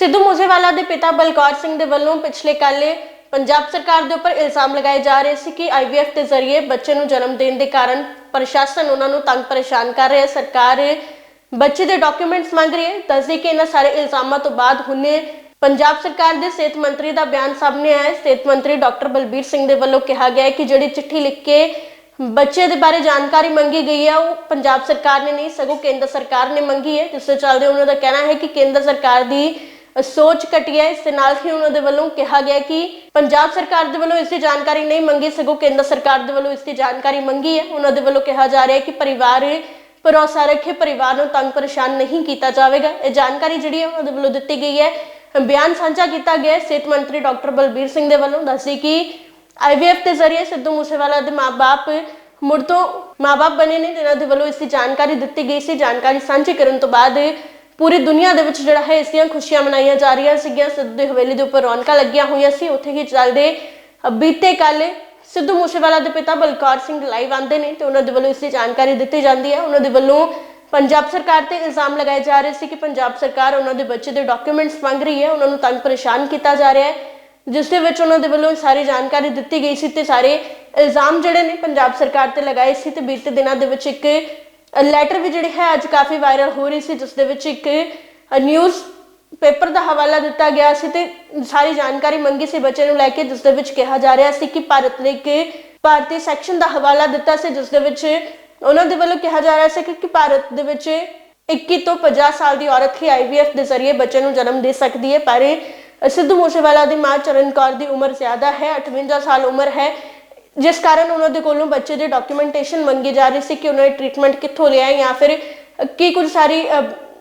ਸਿੱਧੂ ਮੂਸੇਵਾਲਾ ਦੇ ਪਿਤਾ ਬਲਕੌਰ ਸਿੰਘ ਦੇ ਵੱਲੋਂ ਪਿਛਲੇ ਕੱਲ ਪੰਜਾਬ ਸਰਕਾਰ ਦੇ ਉੱਪਰ ਇਲਜ਼ਾਮ ਲਗਾਏ ਜਾ ਰਹੇ ਸੀ ਕਿ ਆਈਵੀਐਫ ਦੇ ਜ਼ਰੀਏ ਬੱਚੇ ਨੂੰ ਜਨਮ ਦੇਣ ਦੇ ਕਾਰਨ ਪ੍ਰਸ਼ਾਸਨ ਉਹਨਾਂ ਨੂੰ ਤੰਗ ਪਰੇਸ਼ਾਨ ਕਰ ਰਿਹਾ ਹੈ। ਸਰਕਾਰ ਬੱਚੇ ਦੇ ਡਾਕੂਮੈਂਟਸ ਮੰਗ ਰਹੀ ਹੈ। ਦੱਸਦੇ ਕਿ ਇਹਨਾਂ ਸਾਰੇ ਇਲਜ਼ਾਮਾਂ ਤੋਂ ਬਾਅਦ ਹੁਣੇ ਪੰਜਾਬ ਸਰਕਾਰ ਦੇ ਸਿਹਤ ਮੰਤਰੀ ਦਾ ਬਿਆਨ ਸਾਹਮਣੇ ਆਇਆ ਸਿਹਤ ਮੰਤਰੀ ਡਾਕਟਰ ਬਲਬੀਰ ਸਿੰਘ ਦੇ ਵੱਲੋਂ ਕਿਹਾ ਗਿਆ ਹੈ ਕਿ ਜਿਹੜੀ ਚਿੱਠੀ ਲਿਖ ਕੇ ਬੱਚੇ ਦੇ ਬਾਰੇ ਜਾਣਕਾਰੀ ਮੰਗੀ ਗਈ ਹੈ, ਉਹ ਪੰਜਾਬ ਸਰਕਾਰ ਨੇ ਨਹੀਂ, ਸਗੋਂ ਕੇਂਦਰ ਸਰਕਾਰ ਨੇ ਮੰਗੀ ਹੈ। ਜਿਸ ਦੇ ਚੱਲਦੇ ਉਹਨਾਂ ਦਾ ਕਹਿਣਾ ਹੈ ਕਿ ਕੇਂਦਰ ਸਰਕਾਰ ਦੀ ਸੋਚ ਘਟੀ ਹੈ। ਇਸ ਦੇ ਨਾਲ ਹੀ ਉਹਨਾਂ ਦੇ ਵੱਲੋਂ ਕਿਹਾ ਗਿਆ ਕਿ ਪੰਜਾਬ ਸਰਕਾਰ ਦੇ ਵੱਲੋਂ ਇਸ ਦੀ ਜਾਣਕਾਰੀ ਨਹੀਂ ਮੰਗੀ, ਸਗੋਂ ਕੇਂਦਰ ਸਰਕਾਰ ਦੇ ਵੱਲੋਂ ਇਸ ਦੀ ਜਾਣਕਾਰੀ ਮੰਗੀ ਹੈ। ਉਹਨਾਂ ਦੇ ਵੱਲੋਂ ਕਿਹਾ ਜਾ ਰਿਹਾ ਹੈ ਕਿ ਪਰਿਵਾਰ ਭਰੋਸਾ ਰੱਖੇ, ਪਰਿਵਾਰ ਨੂੰ ਤੰਗ ਪਰੇਸ਼ਾਨ ਨਹੀਂ ਕੀਤਾ ਜਾਵੇਗਾ। ਇਹ ਜਾਣਕਾਰੀ ਜਿਹੜੀ ਹੈ ਉਹਨਾਂ ਦੇ ਵੱਲੋਂ ਦਿੱਤੀ ਗਈ ਹੈ। ਬਿਆਨ ਸਾਂਝਾ ਕੀਤਾ ਗਿਆ ਸਿਹਤ ਮੰਤਰੀ ਡਾਕਟਰ ਬਲਬੀਰ ਸਿੰਘ ਦੇ ਵੱਲੋਂ ਦੱਸੀ ਕਿ ਆਈਵੀਐਫ ਦੇ ਜ਼ਰੀਏ ਸਿੱਧੂ ਮੂਸੇਵਾਲਾ ਦੇ ਮਾਪੇ ਮੁੜ ਤੋਂ ਮਾਪੇ ਬਣੇ ਨੇ। ਜਿਨ੍ਹਾਂ ਦੇ ਵੱਲੋਂ ਇਸ ਦੀ ਜਾਣਕਾਰੀ ਦਿੱਤੀ ਗਈ ਸੀ। ਜਾਣਕਾਰੀ ਸਾਂਝੀ ਕਰਨ ਤੋਂ ਬਾਅਦ ਪੂਰੀ ਦੁਨੀਆ ਦੇ ਵਿੱਚ ਜਿਹੜਾ ਹੈ ਇਸ ਦੀਆਂ ਖੁਸ਼ੀਆਂ ਮਨਾਈਆਂ ਜਾ ਰਹੀਆਂ ਸੀਗੀਆਂ। ਸਿੱਧੂ ਦੀ ਹਵੇਲੀ ਦੇ ਉੱਪਰ ਰੌਣਕਾਂ ਲੱਗੀਆਂ ਹੋਈਆਂ ਸੀ। ਉੱਥੇ ਹੀ ਚੱਲਦੇ ਬੀਤੇ ਕੱਲ ਸਿੱਧੂ ਮੂਸੇਵਾਲਾ ਦੇ ਪਿਤਾ ਬਲਕੌਰ ਸਿੰਘ ਲਾਈਵ ਆਂਦੇ ਨੇ ਤੇ ਉਹਨਾਂ ਦੇ ਵੱਲੋਂ ਇਸ ਦੀ ਜਾਣਕਾਰੀ ਦਿੱਤੀ ਜਾਂਦੀ ਹੈ। ਉਹਨਾਂ ਦੇ ਵੱਲੋਂ ਪੰਜਾਬ ਸਰਕਾਰ ਤੇ ਇਲਜ਼ਾਮ ਲਗਾਏ ਜਾ ਰਹੇ ਸੀ ਕਿ ਪੰਜਾਬ ਸਰਕਾਰ ਉਹਨਾਂ ਦੇ ਬੱਚੇ ਦੇ ਡਾਕੂਮੈਂਟਸ ਮੰਗ ਰਹੀ ਹੈ। ਉਹਨਾਂ ਨੂੰ ਤੰਗ ਪਰੇਸ਼ਾਨ ਕੀਤਾ ਜਾ ਰਿਹਾ ਹੈ। ਜਿਸ ਦੇ ਵਿੱਚ ਉਹਨਾਂ ਦੇ ਵੱਲੋਂ ਸਾਰੀ ਜਾਣਕਾਰੀ ਦਿੱਤੀ ਗਈ ਸੀ ਤੇ ਸਾਰੇ ਇਲਜ਼ਾਮ ਜਿਹੜੇ ਨੇ ਪੰਜਾਬ ਸਰਕਾਰ ਤੇ ਲਗਾਏ ਸੀ ਤੇ ਬੀਤੇ ਦਿਨਾਂ ਦੇ ਵਿੱਚ ਇੱਕ ਲੈਟਰ ਵੀ ਜਿਹੜੀ ਹੈ ਅੱਜ ਕਾਫੀ ਵਾਇਰਲ ਹੋ ਰਹੀ ਸੀ, ਜਿਸ ਦੇ ਵਿੱਚ ਇੱਕ ਨਿਊਜ਼ ਪੇਪਰ ਦਾ ਹਵਾਲਾ ਦਿੱਤਾ ਗਿਆ ਸੀ ਤੇ ਸਾਰੀ ਜਾਣਕਾਰੀ ਮੰਗੀ ਸੀ ਬੱਚੇ ਨੂੰ ਲੈ ਕੇ, ਜਿਸ ਦੇ ਵਿੱਚ ਕਿਹਾ ਜਾ ਰਿਹਾ ਸੀ ਕਿ ਭਾਰਤ ਨੇ ਇੱਕ ਭਾਰਤੀ ਸੈਕਸ਼ਨ ਦਾ ਹਵਾਲਾ ਦਿੱਤਾ ਸੀ, ਜਿਸ ਦੇ ਵਿੱਚ ਉਹਨਾਂ ਦੇ ਵੱਲੋਂ ਕਿਹਾ ਜਾ ਰਿਹਾ ਸੀ ਕਿ ਕਿ ਭਾਰਤ ਦੇ ਵਿੱਚ 21 ਤੋਂ 50 ਸਾਲ ਦੀ ਔਰਤ ਹੀ ਆਈਵੀਐਫ ਦੇ ਜ਼ਰੀਏ ਬੱਚੇ ਨੂੰ ਜਨਮ ਦੇ ਸਕਦੀ ਹੈ, ਪਰ ਸਿੱਧੂ ਮੂਸੇਵਾਲਾ ਦੀ ਮਾਂ ਚਰਨ ਕੌਰ ਦੀ ਉਮਰ ਜ਼ਿਆਦਾ ਹੈ 58 ਸਾਲ ਉਮਰ ਹੈ। ਜਿਸ ਕਾਰਨ ਉਹਨਾਂ ਦੇ ਕੋਲੋਂ ਬੱਚੇ ਦੀ ਡਾਕੂਮੈਂਟੇਸ਼ਨ ਮੰਗੀ ਜਾ ਰਹੀ ਸੀ ਕਿ ਉਹਨਾਂ ਨੇ ਟ੍ਰੀਟਮੈਂਟ ਕਿੱਥੋਂ ਲਿਆ ਜਾਂ ਫਿਰ ਕੀ ਕੁਝ ਸਾਰੀ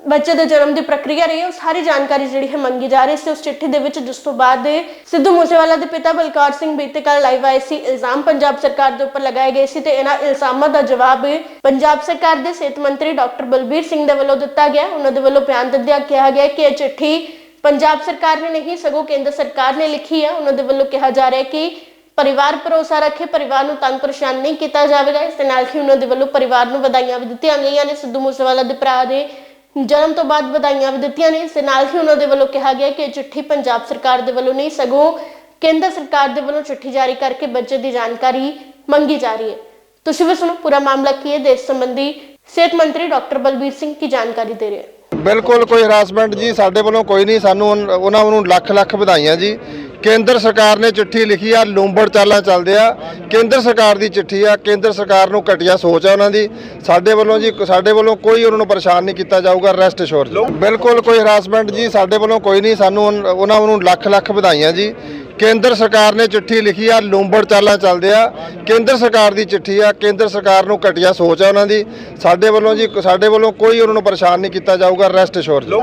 ਬੱਚੇ ਦੇ ਜਨਮ ਦੀ ਪ੍ਰਕਿਰਿਆ ਰਹੀ ਹੈ, ਉਹ ਸਾਰੀ ਜਾਣਕਾਰੀ ਜਿਹੜੀ ਹੈ ਮੰਗੀ ਜਾ ਰਹੀ ਸੀ। ਉਸ ਚਿੱਠੀ ਦੇ ਵਿੱਚ ਜਿਸ ਤੋਂ ਬਾਅਦ ਸਿੱਧੂ ਮੂਸੇਵਾਲਾ ਦੇ ਪਿਤਾ ਬਲਕਾਰ ਸਿੰਘ ਬੀਤੇ ਕੱਲ ਲਾਈਵ ਆਏ ਸੀ। ਇਲਜ਼ਾਮ ਪੰਜਾਬ ਸਰਕਾਰ ਦੇ ਉੱਪਰ ਲਗਾਏ ਗਏ ਸੀ ਤੇ ਇਹਨਾਂ ਇਲਜ਼ਾਮਾਂ ਦਾ ਜਵਾਬ ਪੰਜਾਬ ਸਰਕਾਰ ਦੇ ਸਿਹਤ ਮੰਤਰੀ ਡਾਕਟਰ ਬਲਬੀਰ ਸਿੰਘ ਦੇ ਵੱਲੋਂ ਦਿੱਤਾ ਗਿਆ। ਉਹਨਾਂ ਦੇ ਵੱਲੋਂ ਬਿਆਨ ਦਿੰਦਿਆਂ ਕਿਹਾ ਗਿਆ ਕਿ ਇਹ ਚਿੱਠੀ ਪੰਜਾਬ ਸਰਕਾਰ ਨੇ ਨਹੀਂ, ਸਗੋਂ ਕੇਂਦਰ ਸਰਕਾਰ ਨੇ ਲਿਖੀ ਹੈ। ਉਹਨਾਂ ਦੇ ਵੱਲੋਂ ਕਿਹਾ ਜਾ ਰਿਹਾ ਹੈ ਕਿ ਪਰਿਵਾਰ ਭਰੋਸਾ ਰੱਖੇ, ਪਰਿਵਾਰ ਨੂੰ ਤੰਗ ਪਰੇਸ਼ਾਨ ਨਹੀਂ ਕੀਤਾ ਜਾਵੇਗਾ। ਇਸ ਦੇ ਨਾਲ ਹੀ ਉਹਨਾਂ ਦੇ ਵੱਲੋਂ ਪਰਿਵਾਰ ਨੂੰ ਵਧਾਈਆਂ ਵੀ ਦਿੱਤੀਆਂ ਗਈਆਂ ਨੇ। ਸਿੱਧੂ ਮੂਸੇਵਾਲਾ ਦੇ ਭਰਾ ਦੇ ਜਨਮ ਤੋਂ ਬਾਅਦ ਵਧਾਈਆਂ ਵੀ ਦਿੱਤੀਆਂ ਨੇ। ਇਸ ਦੇ ਨਾਲ ਹੀ ਉਹਨਾਂ ਦੇ ਵੱਲੋਂ ਕਿਹਾ ਗਿਆ ਕਿ ਇਹ ਚਿੱਠੀ ਪੰਜਾਬ ਸਰਕਾਰ ਦੇ ਵੱਲੋਂ ਨਹੀਂ, ਸਗੋਂ ਕੇਂਦਰ ਸਰਕਾਰ ਦੇ ਵੱਲੋਂ ਚਿੱਠੀ ਜਾਰੀ ਕਰਕੇ ਬੱਚੇ ਦੀ ਜਾਣਕਾਰੀ ਮੰਗੀ ਜਾ ਰਹੀ ਹੈ। ਤੁਸੀਂ ਵੀ ਸੁਣੋ, ਪੂਰਾ ਮਾਮਲਾ ਕੀ ਹੈ? ਦੇਸ਼ ਸੰਬੰਧੀ ਸਿਹਤ ਮੰਤਰੀ ਡਾਕਟਰ ਬਲਬੀਰ ਸਿੰਘ ਕੀ ਜਾਣਕਾਰੀ ਦੇ ਰਹੇ ਬਿਲਕੁਲ, ਕੋਈ ਹਰਾਸਮੈਂਟ ਜੀ ਸਾਡੇ ਵੱਲੋਂ ਕੋਈ ਨਹੀਂ। ਸਾਨੂੰ ਉਹਨਾਂ ਨੂੰ ਲੱਖ ਲੱਖ ਵਧਾਈਆਂ ਜੀ। ਕੇਂਦਰ ਸਰਕਾਰ ਨੇ ਚਿੱਠੀ ਲਿਖੀ ਆ, ਲੂੰਬੜ ਚਾਲਾਂ ਚੱਲਦੇ ਆ। ਕੇਂਦਰ ਸਰਕਾਰ ਦੀ ਚਿੱਠੀ ਆ, ਕੇਂਦਰ ਸਰਕਾਰ ਨੂੰ ਘਟੀਆ ਸੋਚ ਆ ਉਹਨਾਂ ਦੀ। ਸਾਡੇ ਵੱਲੋਂ ਜੀ, ਸਾਡੇ ਵੱਲੋਂ ਕੋਈ ਉਹਨਾਂ ਨੂੰ ਪਰੇਸ਼ਾਨ ਨਹੀਂ ਕੀਤਾ ਜਾਊਗਾ ਰੈਸਟ ਅਸ਼ੋਰ ਬਿਲਕੁਲ ਕੋਈ ਹਰਾਸਮੈਂਟ ਜੀ, ਸਾਡੇ ਵੱਲੋਂ ਕੋਈ ਨਹੀਂ, ਸਾਨੂੰ ਉਹਨਾਂ ਨੂੰ ਲੱਖ ਲੱਖ ਵਧਾਈਆਂ ਜੀ। ਕੇਂਦਰ ਸਰਕਾਰ ਨੇ ਚਿੱਠੀ ਲਿਖੀ ਆ, ਲੂੰਬੜ ਚਾਲਾਂ ਚੱਲਦੇ ਆ। ਕੇਂਦਰ ਸਰਕਾਰ ਦੀ ਚਿੱਠੀ ਆ, ਕੇਂਦਰ ਸਰਕਾਰ ਨੂੰ ਘਟੀਆ ਸੋਚ ਆ ਉਹਨਾਂ ਦੀ। ਸਾਡੇ ਵੱਲੋਂ ਜੀ, ਸਾਡੇ ਵੱਲੋਂ ਕੋਈ ਉਹਨਾਂ ਨੂੰ ਪਰੇਸ਼ਾਨ ਨਹੀਂ ਕੀਤਾ ਜਾਊਗਾ ਰੈਸਟ ਅਸ਼ੋਰ